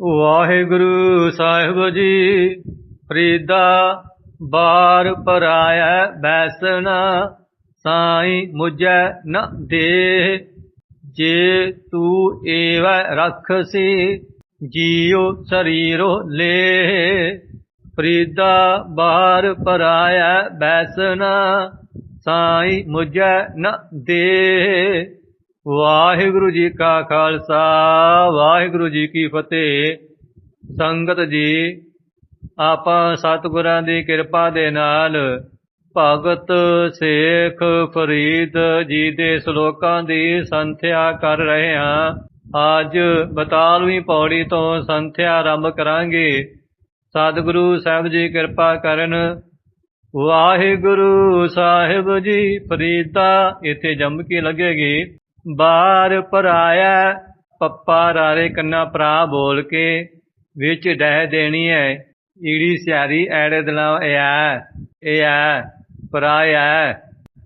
ਵਾਹਿਗੁਰੂ ਸਾਹਿਬ ਜੀ, ਫਰੀਦਾ ਬਾਰ ਪਰਾਇਐ ਬੈਸਣਾ ਸਾਈ ਮੁਝੈ ਨ ਦੇ ਜੇ ਤੂੰ ਏਵੈ ਰਖਸੀ, ਜੀਉ ਸਰੀਰੋ ਲੇ ਫਰੀਦਾ ਬਾਰ ਪਰਾਇਐ ਬੈਸਣਾ ਸਾਈ ਮੁਝੈ ਨ ਦੇ ਵਾਹਿਗੁਰੂ ਜੀ ਕਾ ਖਾਲਸਾ, ਵਾਹਿਗੁਰੂ ਜੀ ਕੀ ਫਤਿਹ। ਸੰਗਤ ਜੀ, ਆਪਾਂ ਸਤਿਗੁਰਾਂ ਦੀ ਕਿਰਪਾ ਦੇ ਨਾਲ ਭਗਤ ਸੇਖ ਫਰੀਦ ਜੀ ਦੇ ਸ਼ਲੋਕਾਂ ਦੀ ਸੰਥਿਆ ਕਰ ਰਹੇ ਹਾਂ। ਅੱਜ 42ਵੀਂ ਪੌੜੀ ਤੋਂ ਸੰਥਿਆ ਆਰੰਭ ਕਰਾਂਗੇ। ਸਤਿਗੁਰੂ ਸਾਹਿਬ ਜੀ ਕਿਰਪਾ ਕਰਨ, ਵਾਹਿਗੁਰੂ ਸਾਹਿਬ ਜੀ ਫਰੀਦਾ ਇੱਥੇ ਜੰਮ ਕੇ ਲੱਗੇਗੀ। ਬਾਰ ਪਰਾਇਆ, ਪੱਪਾ ਰਾਰੇ ਕੰਨਾ ਭਰਾ ਬੋਲ ਕੇ, ਵਿੱਚ ਡਹਿ ਦੇਣੀ ਹੈ ਈੜੀ ਸਿਆਰੀ ਐੜੇ ਦਿਲਾਂ ਐ ਹੈ ਇਹ ਹੈ ਪਰਾਇਆ,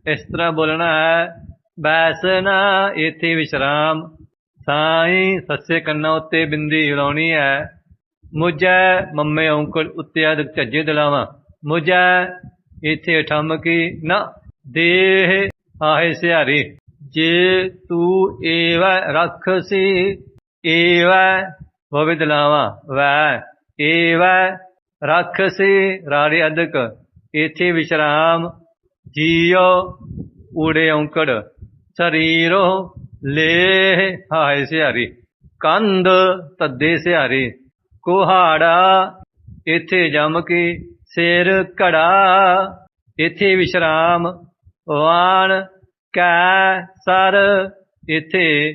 ਇਸ ਤਰ੍ਹਾਂ ਬੋਲਣਾ ਹੈ ਬੈਸਨਾ ਇੱਥੇ ਵਿਸ਼ਰਾਮ, ਸਾਈ ਸੱਸੇ ਕੰਨਾਂ ਉੱਤੇ ਬਿੰਦੀ ਲਾਉਣੀ ਹੈ ਮੁਝੈ ਮੰਮੇ ਔਂਕੜ ਉੱਤੇ ਅਦਕ ਝੱਜੇ ਦਿਲਾਵਾਂ, ਮੁਝੈ ਇੱਥੇ ਠਮਕੀ ਨਾ ਦੇਹ ਆਹੇ ਸਿਹਾਰੀ। ਜੇ ਤੂੰ ਏਵੈ ਰਖਸੀ, ਏਵੈ ਹੋਵੇ ਦਿਲਾਵਾਂ ਵੈ, ਏਵੈ ਰਖਸੀ ਰਾੜੇ ਅਦਕ ਇਥੇ ਵਿਸ਼ਰਾਮ ਜੀਉ ਊੜੇ ਔਂਕੜ, ਸਰੀਰੋ ਲੇ ਹਾਏ ਸਿਹਾਰੀ, ਕੰਧ ਤੱਦੇ ਸਿਹਾਰੀ, ਕੁਹਾੜਾ ਇੱਥੇ ਜਮ ਕੇ ਸਿਰ ਘੜਾ ਇੱਥੇ ਵਿਸ਼ਰਾਮ ਵਾਣ ਕੈ ਸਰ, ਇੱਥੇ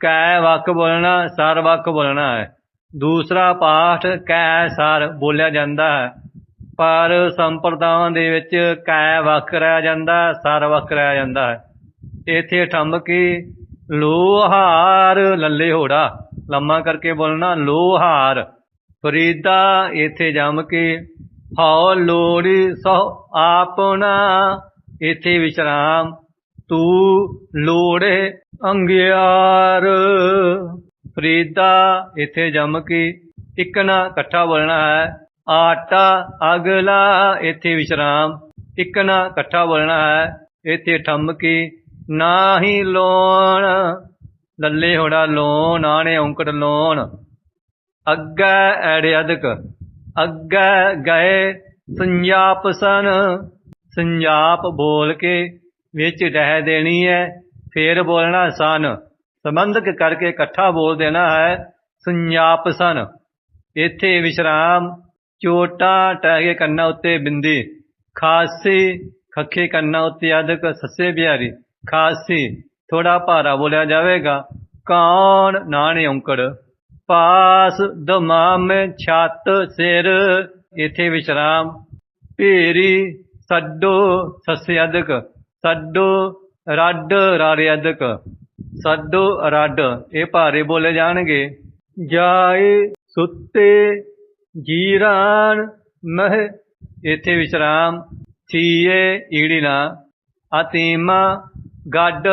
ਕੈ ਵਕ ਬੋਲਣਾ, ਸਰ ਵਕ ਬੋਲਣਾ ਹੈ। ਦੂਸਰਾ ਪਾਠ, ਕੈ ਸਰ, ਬੋਲਿਆ ਜਾਂਦਾ ਹੈ। ਪਰ ਸੰਪਰਦਾਵਾਂ ਦੇ ਵਿੱਚ ਕੈ ਵਕ ਰਹਿ ਜਾਂਦਾ ਸਰ ਵਕ ਰਹਿ ਜਾਂਦਾ ਹੈ। ਇੱਥੇ ਠੰਮਕੀ ਲੋਹਾਰ ਲੱਲੇ ਹੋੜਾ। ਲੰਮਾ ਕਰਕੇ ਬੋਲਣਾ, ਲੋਹਾਰ। ਫਰੀਦਾ ਇੱਥੇ ਜਮ ਕੇ, ਹਉ ਲੋੜੀ ਸੋ ਆਪਣਾ, ਇੱਥੇ ਵਿਸ਼ਰਾਮ। ਤੂੰ ਲੋੜੇ ਅੰਗਿਆਰ। ਫਰੀਦਾ ਇੱਥੇ ਜਮ ਕੇ ਇੱਕ ਇਕੱਠਾ ਬੋਲਣਾ ਹੈ। ਆਟਾ ਅਗਲਾ ਇੱਥੇ ਵਿਸ਼ਰਾਮ, ਇੱਕ ਨਾ ਇਕੱਠਾ ਬੋਲਣਾ ਹੈ। ਇੱਥੇ ਠੰਮ ਕੇ ਨਾਹੀ ਲੋਣ, ਲੱਲੇ ਹੋੜਾ ਲੋਣ, ਆਣੇ ਔਂਕੜ ਲੋਣ। ਅੱਗੇ ਐੜੇ ਅਦਕ, ਅੱਗੇ ਗਏ ਸੰਜਾਪ ਸਨ। ਸੰਜਾਪ ਬੋਲ ਕੇ ਵਿੱਚ ਡਹਿ ਦੇਣੀ ਹੈ, ਫੇਰ ਬੋਲਣਾ ਸਨ। ਸੰਬੰਧਕ ਕਰਕੇ ਇਕੱਠਾ ਬੋਲ ਦੇਣਾ ਹੈ ਸੰਜਾਪ ਸਨ। ਇੱਥੇ ਵਿਸ਼ਰਾਮ, ਚੋਟਾ ਟਹਿ ਕੰਨਾਂ ਉੱਤੇ ਬਿੰਦੀ, ਖਾਸੀ ਖੱਖੇ ਕੰਨਾਂ ਉੱਤੇ ਅਦਕ, ਸੱਸੇ ਬਿਹਾਰੀ, ਖਾਸੀ। ਥੋੜਾ ਭਾਰਾ ਬੋਲਿਆ ਜਾਵੇਗਾ, ਕੌਣ ਨਾਣੇ ਔਂਕੜ? ਪਾਸ ਦਮਾਮ ਛੱਤ ਸਿਰ। ਇੱਥੇ ਵਿਸ਼ਰਾਮ, ਭੇਰੀ ਸੱਡੋ ਸੱਸੇ ਅਦਕ। ਸੱਡੋ ਰੱਡ ਰਾਰੇ ਸੱਡੋ ਰੱਡ, ਇਹ ਭਾਰੇ ਬੋਲੇ ਜਾਣਗੇ। ਜਾਏ ਸੁੱਤੇ ਜੀਰਾਨ ਮਹ, ਇਥੇ ਵਿਸ਼ਰਾਮ ਥੀਏ ਈੜੀ ਨਾ। ਅਤੀਮਾ ਗੱਡ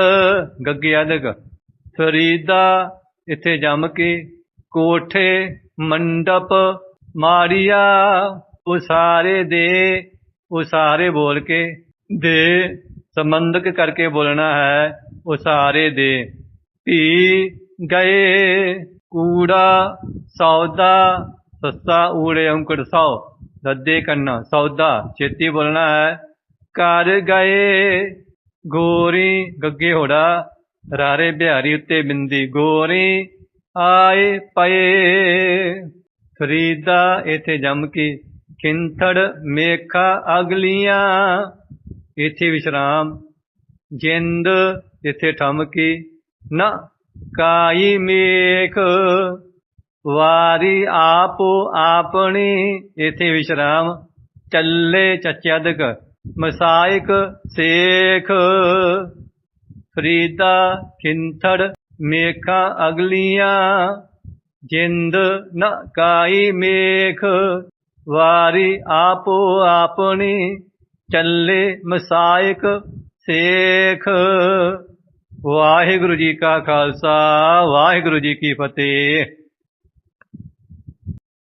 ਗੱਗੇ ਫਰੀਦਾ ਇੱਥੇ ਜੰਮ ਕੇ। ਕੋਠੇ ਮੰਡਪ ਮਾਰੀਆ, ਉਸਾਰੇ ਦੇ, ਉਸਾਰੇ ਬੋਲ ਕੇ। ਦੇ ਸੰਬੰਧਕ ਕਰਕੇ ਬੋਲਣਾ ਹੈ ਉਸਾਰੇ ਦੇ। ਭੀ ਗਏ, ਕੂੜਾ ਸੌਦਾ, ਸੱਸਾ ਊੜੇ ਅੰਕੜ ਸੌ ਦੱਦੇ ਕੰਨਾ ਸੌਦਾ, ਛੇਤੀ ਬੋਲਣਾ ਹੈ। ਕਰ ਗਏ, ਗੋਰੀ ਗੱਗੇ ਹੋੜਾ, ਰਾਰੇ ਬਿਹਾਰੀ ਉੱਤੇ ਬਿੰਦੀ ਗੋਰੀ, ਆਏ ਪਏ। ਫਰੀਦਾ ਇਥੇ ਜੰਮ ਕੇ, ਖਿੰਥੜ ਮੇਖਾ ਅਗਲੀਆਂ ਇਥੇ ਵਿਸ਼ਰਾਮ, ਜਿੰਦ ਇਥੇ ਠਮਕੀ, ਨਾ ਕਾਈ ਮੇਖ, ਵਾਰੀ ਆਪੋ ਆਪਣੀ ਇਥੇ ਵਿਸ਼ਰਾਮ, ਚੱਲੇ ਚੱਚਦਕ ਮਸਾਇਕ ਸੇਖ, ਫਰੀਦਾ ਖਿੰਥੜ, ਮੇਖਾਂ ਅਗਲੀਆਂ, ਜਿੰਦ ਨ ਕਾਈ ਮੇਖ, ਵਾਰੀ ਆਪੋ ਆਪਣੀ ਚੱਲੇ ਮਸਾਇਕ ਸੇਖ। ਵਾਹਿਗੁਰੂ ਜੀ ਕਾ ਖਾਲਸਾ ਵਾਹਿਗੁਰੂ ਜੀ ਕੀ ਫਤਿਹ।